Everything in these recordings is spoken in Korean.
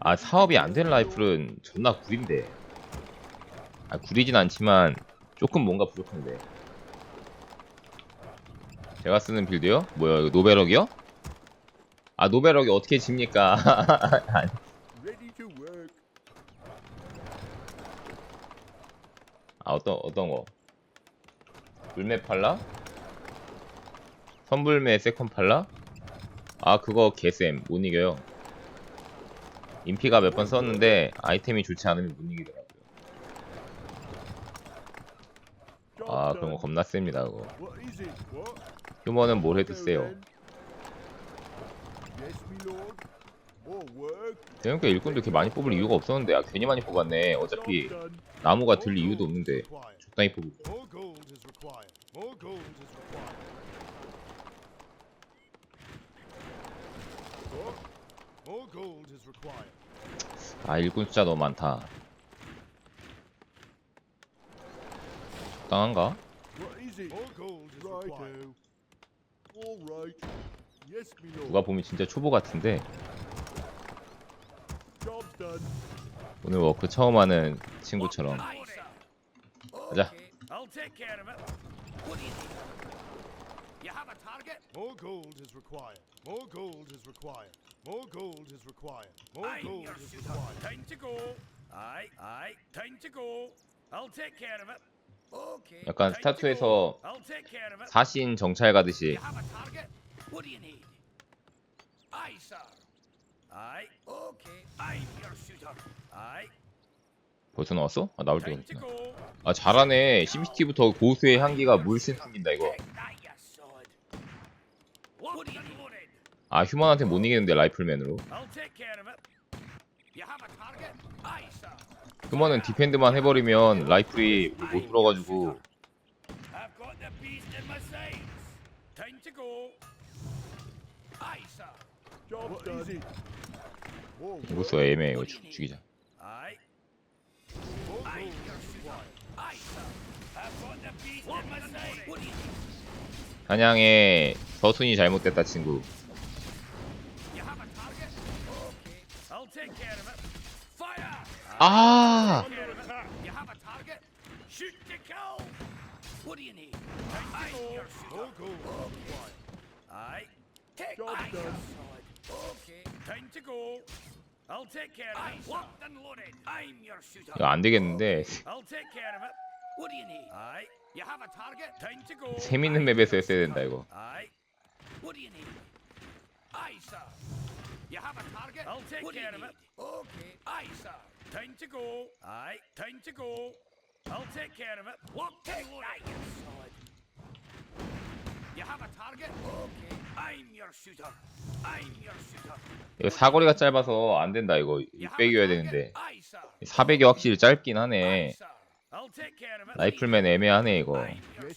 아 사업이 안 되는 라이플은 존나 구린데 아 구리진 않지만 조금 뭔가 부족한데 제가 쓰는 빌드요? 뭐야 이거 노베럭이요? 아 노베럭이 어떻게 집니까. 아 어떤 어떤 거 불매 팔라? 선불매 세컨 팔라? 아 그거 개쌤 못 이겨요 인피가 몇 번 썼는데 아이템이 좋지 않으면 못 이기더라고요 아 그런 거. 겁나 셉니다 그거? 휴머는 뭘 해도 세요. 대형교 일꾼도 이렇게 많이 뽑을 이유가 없었는데 아 괜히 많이 뽑았네 어차피. 나무가 들 이유도 없는데. 적당히 required. More gold is required. 아 일꾼 숫자 너무 많다 적당한가? 누가 보면 진짜 초보 같은데. 오늘 워크 처음 하는 친구처럼 가자? More gold is required. More gold is required. More gold is required. More I'm gold your is shooter. required. Time to go. Aye, aye. Time to go. I'll take care of it. Okay. 약간 time to 스타투에서 go. I'll take care of it. 사신 정찰 가듯이 You have a target? What do you need? Aye, sir. Aye. Okay. I'm your shooter. Aye. 벌써 나왔어? 아 나올 때가 Time to 됐구나 go. 아 잘하네 CCTV부터 고수의 향기가 물씬 풍긴다 이거 Take that, you sod. What do you need? 아 휴먼한테 못 이기는데 라이플맨으로 I'll take care of it. You have a target? Aye, sir. 휴먼은 디펜드만 해버리면 라이플이 못 들어가지고. 이거써 애매해 이거 죽- 죽이자? 사냥의 서순이 잘못됐다 친구 shooter. 이거 안 되겠는데 I'll take care of it. What do you need? Aye. You have a target? Time to go. 재밌는 맵에서 했어야 된다 이거 Aye. What do you have a target? I'll take care of it. Okay. Aye, sir. Time to go. Aye. Time to go. I'll take care of it. Locked and loaded. you sword. You have a target? Okay. I'm your shooter. I'm your shooter. 이거 사거리가 짧아서 안 된다 이거 You have 600이어야 a target? 되는데 Aye, sir. 400이 확실히 짧긴 하네 sir. I'll take care of it. 라이플맨 애매하네 이거 이거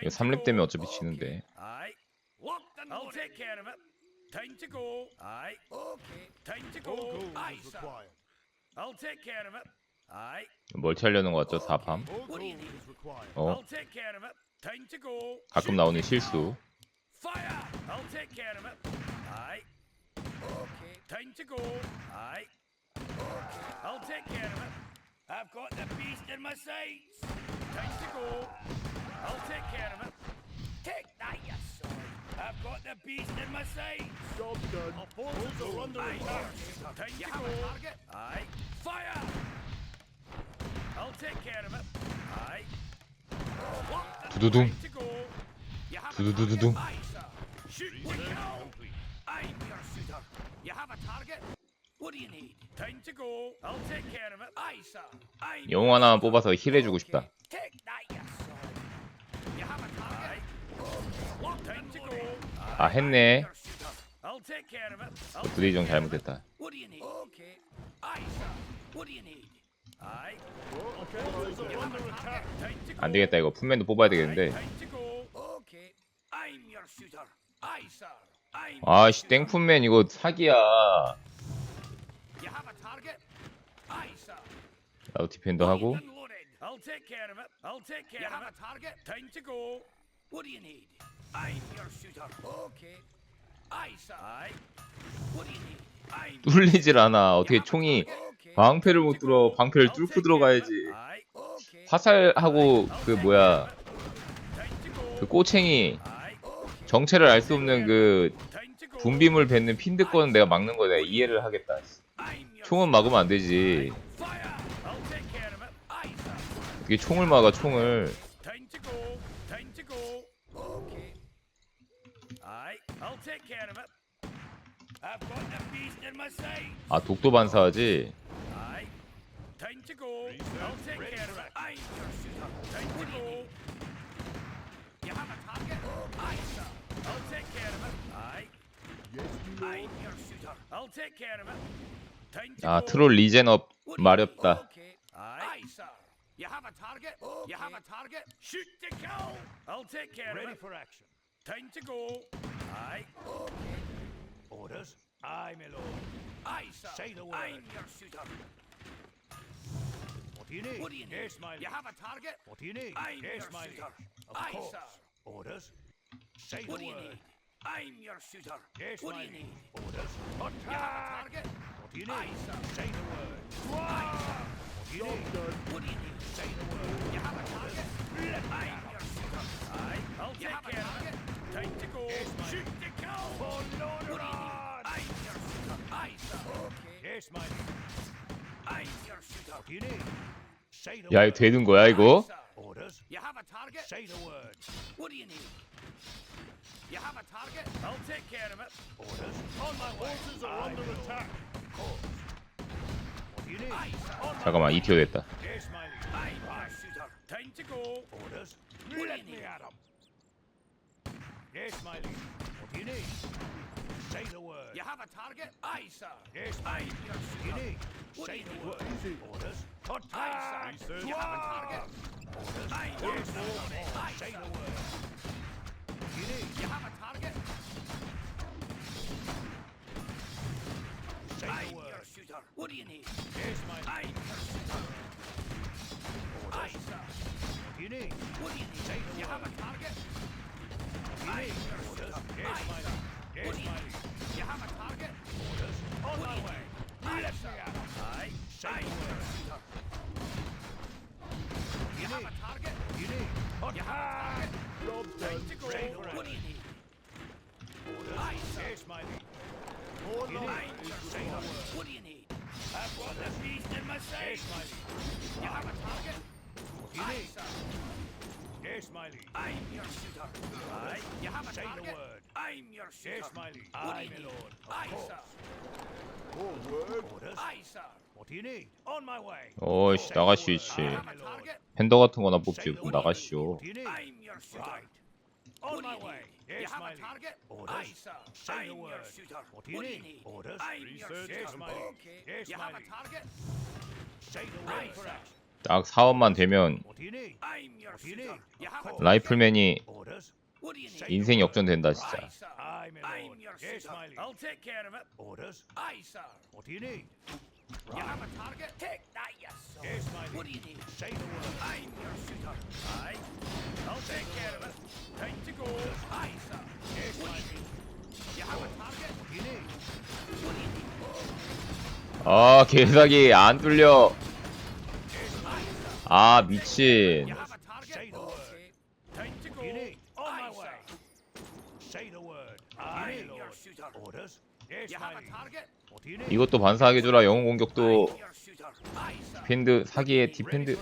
to 3렙 go. 되면 어차피 지는데 Locked and I'll take care of it. Time to go. Aye. Okay. Time to go. Aye, sir. I'll take care of it. Aye. 멀티 하려는 거 같죠 4팜 More What do you need? is required. 어 I'll take care of it. Time to go. 가끔 나오는 실수 Fire! I'll take care of it. Aye. Okay. Time to go. Aye. Okay. I'll take care of it. I've got the beast in my sights. Time to go. I'll take care of it. Take that, you. I've got the beast in my sights. Job's done. Our forces are under attack. Time to go. target? Aye. Fire! I'll take care of it. Aye. 두두둥 Time to go. You have a 두두두두둥. target? Aye, sir. Shoot to kill. I'm your shooter. You have a target? What do you need? Time to go. I'll take care of it. Aye, sir. I'm 영웅 하나만. 뽑아서 힐 해주고 싶다 under attack. Time to go. 안 되겠다 이거 품맨도 뽑아야 되겠는데 아씨. 땡품맨 이거 사기야. 나도 디펜더 하고? 뚫리질 않아. 어떻게 총이. 방패를 못 뚫어. 방패를 뚫고 들어가야지. 화살하고 그 뭐야. 그 꼬챙이. 정체를 알 수 없는 그. 분비물 뱉는 핀드 거는 내가 막는 거야. 내가 이해를 하겠다. 총은 막으면 안 되지. 어떻게 총을 막아 총을. It. Time to 아. 트롤 리젠업 마렵다. You have a target? You have a target? Shoot to kill. I'll take care Ready of it. for action. Time to go. Aye. Okay. Orders? Aye, my lord. Aye, sir. Say the word. I'm word. your shooter. What do you need? What do you need? Yes, my lord. You have a target? What do you need? I'm yes, your my liege. Of Aye, course. sir. Orders? Say What the do you word. need? I'm your shooter. Yes, what do you need? Orders? You have a target? What do you Aye, need? sir. Say the word. Aye, need? Aye, sir. On my 잠깐만. 이티오 됐다. Yes, my liege. I'm your shooter. Time to go. Orders? What do Let you me need? at 'em. Yes, my liege. What do you need? Say the word. You have a target? Aye, sir. Yes, my I'm liege. your What do you shooter. need? What do Say you the need? word. What is it? Orders? Aye, Attack! sir. You have a target? Orders? I'm your Yes, shooter. Lord. Aye, Say sir. the word. What do you need? You have a target? Say I'm the your word. shooter. What do you need? Yes, my liege. I'm your shooter. Aye, Orders? sir. What do you need? What do you need? Say the You have a word. target? What do you Aye, need? your Orders? shooter. Yes, Aye, my sir. liege. What Yes, do you my need? liege. You have a target? Orders? On What do my you way. Aye, Let sir. me at 'em. Aye. Say I'm the your word. Need? You have a Attack! target? Job done. to go. Say the What word. do you need? Aye, sir. Yes, my liege. More You need- is Say the required. word. What do you need? I've got the beast in my sight. Yes, my liege. You have a target? What do you Aye, need? sir. Yes, my liege. I'm your shooter. Aye. You have a Say the word. I'm your shooter. Yes, my liege. What Aye, my lord. Of Aye, sir. More word. Orders? Aye, sir. What do you need? On my way. 어이씨 lord. target? 팬더 같은 거나 뽑지 word. 나가시오. 딱 사원만 되면? 라이플맨이 Orders? What do you need? Say the 인생. 역전된다 진짜. Take? Aye, you? You that, yes, sir. Yes, my What do you need? Say the word. I'm your shooter. Aye. I'll take care of it. Time to go. Aye, sir. Yes, What my you need? You have a target? You need? What do you need? 아 개사기 안 뚫려. Aye. 아 미친. You have a target? Say the word. Time to go. You need? On Aye, my way. Say the word. You need? shooter. Orders? 이것도 반사하게 주라 영웅 공격도. 디펜드 사기의 디펜드.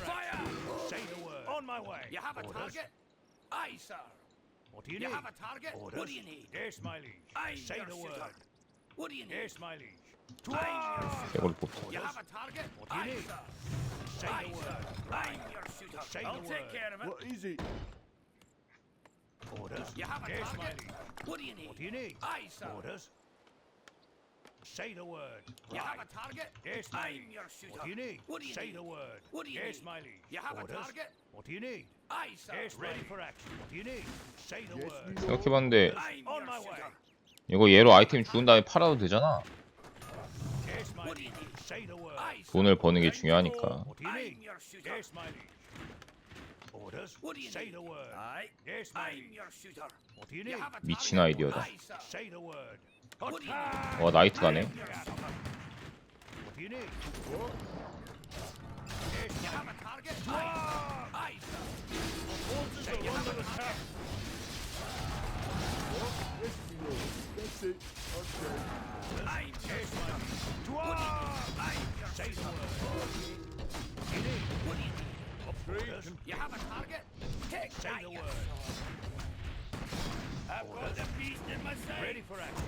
이걸 뽑자. Orders? You have a target? What do you need? What do you need? Aye, sir. Orders? Say the word. You have a target? Yes, my I'm liege. your shooter. What do you need? What do you Say need? the word. What do you yes, need? my liege. You have a Orders? target? What do you need? Aye, sir. Yes, ready for action. What do you need? Say the Yes, word. 생각해봤는데 I'm On your my way. shooter. 이거 얘로 아이템 죽은 다음에 팔아도 되잖아. Yes, my need? Say the word. Aye, sir. 돈을 버는 게 중요하니까. What do you I'm need? your shooter. Yes, my liege. Orders? What do you Say need? the word. Aye. Yes, my I'm liege. your shooter. What do you need? a 미친? 아이디어다. Aye, sir. Say the word. 와 나이트 가네. Ready for action.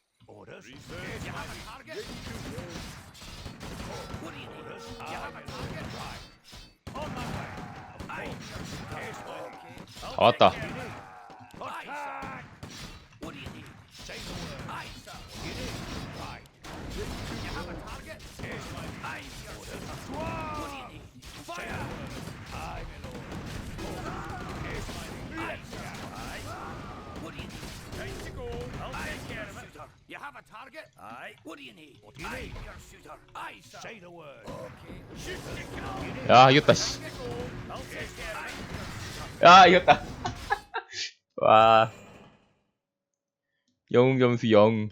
Orders. You have a target? Orders. You have a target? On my way. 다 왔다. take You care of need? it. Aye, sir. Attack. What do you need? Say the word. Aye, sir. You need? Right. You have a target? Yes, my lord. I'm your shooter. What do you need? Say Fire! the word. Aye, my lord. Yes, my lord. Aye, sir. Aye. What do you need? Time to go. You have a target? Aye. What do you need? What do you I'm need? your shooter. Aye, sir. Say the word. Okay. Shoot the need? 야 이겼다 씨. I'll take care of it. 야 이겼다 와 영웅 점수 0